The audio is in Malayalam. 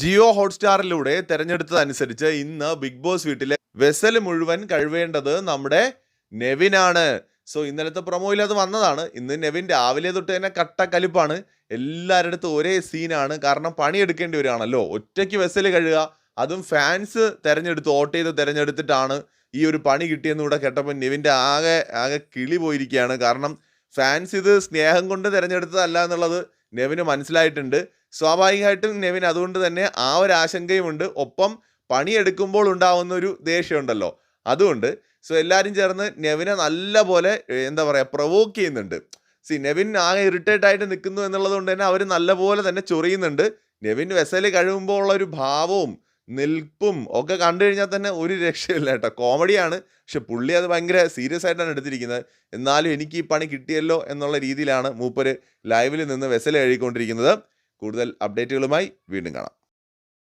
ജിയോ ഹോട്ട്സ്റ്റാറിലൂടെ തെരഞ്ഞെടുത്തതനുസരിച്ച് ഇന്ന് ബിഗ് ബോസ് വീട്ടിലെ വെസൽ മുഴുവൻ കഴിവേണ്ടത് നമ്മുടെ നെവിനാണ്. സോ ഇന്നലത്തെ പ്രൊമോയിൽ അത് വന്നതാണ്. ഇന്ന് നെവിൻ രാവിലെ തൊട്ട് തന്നെ കട്ട കലിപ്പാണ്. എല്ലാവരുടെ അടുത്തും ഒരേ സീനാണ്. കാരണം പണിയെടുക്കേണ്ടി വരികയാണല്ലോ. ഒറ്റയ്ക്ക് വെസൽ കഴുകുക അതും ഫാൻസ് തിരഞ്ഞെടുത്ത് വോട്ട് ചെയ്ത് തിരഞ്ഞെടുത്തിട്ടാണ് ഈ ഒരു പണി കിട്ടിയെന്ന് കൂടെ കേട്ടപ്പോൾ നെവിന്റെ ആകെ ആകെ കിളി പോയിരിക്കുകയാണ്. കാരണം ഫാൻസ് ഇത് സ്നേഹം കൊണ്ട് തിരഞ്ഞെടുത്തതല്ല എന്നുള്ളത് നെവിന് മനസ്സിലായിട്ടുണ്ട്. സ്വാഭാവികമായിട്ടും നെവിൻ അതുകൊണ്ട് തന്നെ ആ ഒരു ആശങ്കയുമുണ്ട്. ഒപ്പം പണിയെടുക്കുമ്പോൾ ഉണ്ടാവുന്ന ഒരു ദേഷ്യമുണ്ടല്ലോ. അതുകൊണ്ട് സോ എല്ലാവരും ചേർന്ന് നെവിനെ നല്ല പോലെ എന്താ പറയുക പ്രൊവോക്ക് ചെയ്യുന്നുണ്ട്. സി നെവിൻ ആകെ ഇറിറ്റേറ്റ് ആയിട്ട് നിൽക്കുന്നു എന്നുള്ളത് കൊണ്ട് തന്നെ അവർ നല്ലപോലെ തന്നെ ചൊറിയുന്നുണ്ട്. നെവിൻ വെസൽ കഴിയുമ്പോൾ ഉള്ള ഒരു ഭാവവും നിൽപ്പും ഒക്കെ കണ്ടു കഴിഞ്ഞാൽ തന്നെ ഒരു രക്ഷയില്ല കേട്ടോ. കോമഡിയാണ്. പക്ഷെ പുള്ളി അത് ഭയങ്കര സീരിയസ് ആയിട്ടാണ് എടുത്തിരിക്കുന്നത്. എന്നാലും എനിക്ക് ഈ പണി കിട്ടിയല്ലോ എന്നുള്ള രീതിയിലാണ് മൂപ്പര് ലൈവിൽ നിന്ന് വെസൽ എഴുതിക്കൊണ്ടിരിക്കുന്നത് കൂടുതൽ അപ്ഡേറ്റുകളുമായി വീണ്ടും കാണാം.